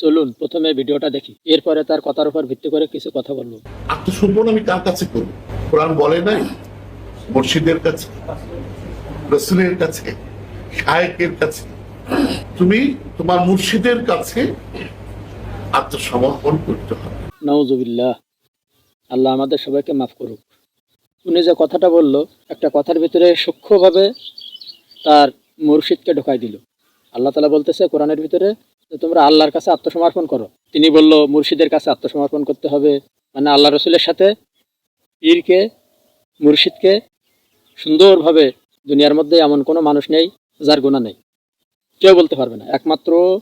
চলুন প্রথমে ভিডিওটা দেখি। এরপরে তার কথার উপর ভিত্তি করে কিছু কথা বলব। আত্মসমর্পণ আমি কার কাছে করব? কোরআন বলে নাই? মুর্শিদের কাছে? রসুলের কাছে? শায়েকের কাছে? তুমি তোমার মুর্শিদের কাছে আত্মসমর্পণ করতে হবে। নওজুবিল্লাহ আল্লাহ আমাদের সবাইকে মাফ করুক। উনি যে কথাটা বলল একটা কথার ভিতরে সূক্ষ্মভাবে তার মুর্শিদকে ঢোকাই দিল। আল্লাহ তালা বলতেছে কোরআনের ভিতরে তোমরা আল্লাহর কাছে আত্মসমর্পণ করো। তিনি বলল, মুর্শিদের কাছে আত্মসমর্পণ করতে হবে। মানে আল্লাহ রসুলের সাথে পীরকে, মুর্শিদকে সুন্দরভাবে দুনিয়ার মধ্যে এমন কোনো মানুষ নেই যার গুণা নেই। কেউ বলতে পারবে না। একমাত্র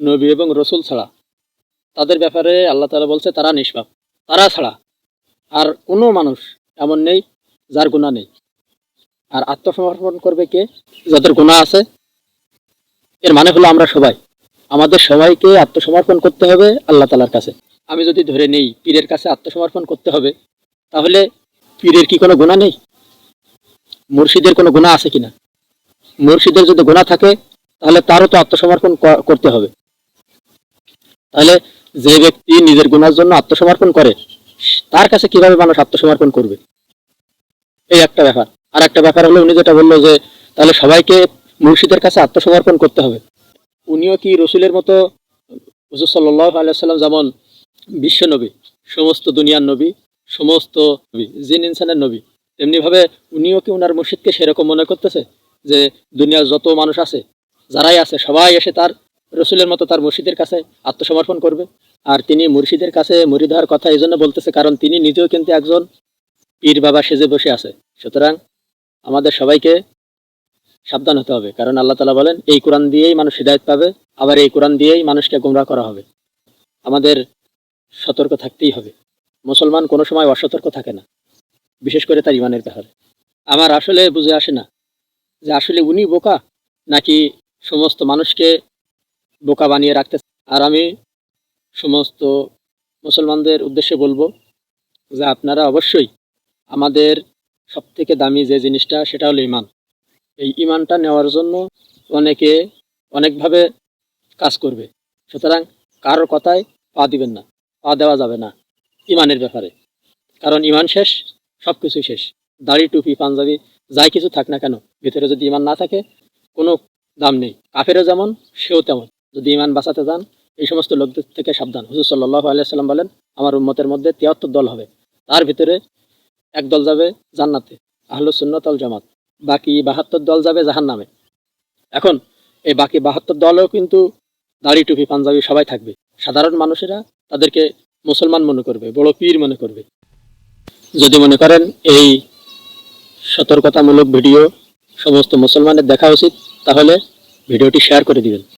নবী এবং রসুল ছাড়া। তাদের ব্যাপারে আল্লাহ তালা বলছে, তারা নিষ্পাপ। তারা ছাড়া আর কোনো মানুষ এমন নেই যার গুণা নেই। আর আত্মসমর্পণ করবে কে? যাদের গুণা আছে। এর মানে হলো আমরা সবাই। আমাদের সবাইকে আত্মসমর্পণ করতে হবে আল্লাহ তালার কাছে। আমি যদি ধরে নেই পীরের কাছে আত্মসমর্পণ করতে হবে, তাহলে পীরের কি কোনো গুণা নেই? মুর্শিদের কোনো গুণা আছে কিনা? মুর্শিদের যদি গুণা থাকে, তাহলে তারও তো আত্মসমর্পণ করতে হবে। তাহলে যে ব্যক্তি নিজের গুণার জন্য আত্মসমর্পণ করে, তার কাছে কীভাবে মানুষ আত্মসমর্পণ করবে? এই একটা ব্যাপার। আর একটা ব্যাপার হলো, উনি যেটা বলল যে, তাহলে সবাইকে মুর্শিদের কাছে আত্মসমর্পণ করতে হবে। উনিও কি রসুলের মতো হুজুর সাল্লাহ আলাইসাল্লাম যেমন বিশ্ব নবী, সমস্ত দুনিয়ার নবী, সমস্ত নবী, জিন ইনসানের নবী, তেমনিভাবে উনিও কি উনার মুর্শিদকে সেরকম মনে করতেছে? যে দুনিয়ার যত মানুষ আছে, যারাই আছে, সবাই এসে তার রসুলের মতো তার মুর্শিদের কাছে আত্মসমর্পণ করবে। আর তিনি মুর্শিদের কাছে মুরিদ হওয়ার কথা এই জন্য বলতেছে, কারণ তিনি নিজেও কিন্তু একজন পীর বাবা সেজে বসে আছে। সুতরাং আমাদের সবাইকে সাবধান হতে হবে। কারণ আল্লাহ তালা বলেন, এই কোরআন দিয়েই মানুষ হৃদায়ত পাবে, আবার এই কোরআন দিয়েই মানুষকে গোমরা করা হবে। আমাদের সতর্ক থাকতেই হবে। মুসলমান কোনো সময় অসতর্ক থাকে না, বিশেষ করে তার ইমানের ব্যাপারে। আমার আসলে বুঝে আসে না যে আসলে উনি বোকা নাকি সমস্ত মানুষকে বোকা বানিয়ে রাখতে আর আমি সমস্ত মুসলমানদের উদ্দেশ্যে বলব যে আপনারা অবশ্যই আমাদের সবথেকে দামি যে জিনিসটা, সেটা হলো ইমান এই ইমানটা নেওয়ার জন্য অনেকে অনেকভাবে কাজ করবে। সুতরাং কারোর কথায় পা দিবেন না, পা দেওয়া যাবে না ইমানের ব্যাপারে। কারণ ইমান শেষ সব কিছুই শেষ। দাড়ি, টুপি, পাঞ্জাবি, যাই কিছু থাক না কেন, ভিতরে যদি ইমান না থাকে, কোনো দাম নেই। কাফেরও যেমন, সেও তেমন। যদি ইমান বাঁচাতে যান, এই সমস্ত লোকদের থেকে সাবধান। হুজুর সাল্লাহ আলিয়াল্লাম বলেন, আমার উম্মতের মধ্যে তিয়াত্তর দল হবে। তার ভিতরে এক দল যাবে জান্নাতে আহলু সুন্নতল জামাত। বাকি বাহাত্তর দল যাবে জাহান নামে এখন, এই বাকি বাহাত্তর দলও কিন্তু দাড়ি টুপি পাঞ্জাবি সবাই থাকবে। সাধারণ মানুষেরা তাদেরকে মুসলমান মনে করবে, বড় পীর মনে করবে। যদি মনে করেন, এই সতর্কতামূলক ভিডিও সমস্ত মুসলমানের দেখা উচিত, তাহলে ভিডিওটি শেয়ার করে দিবেন।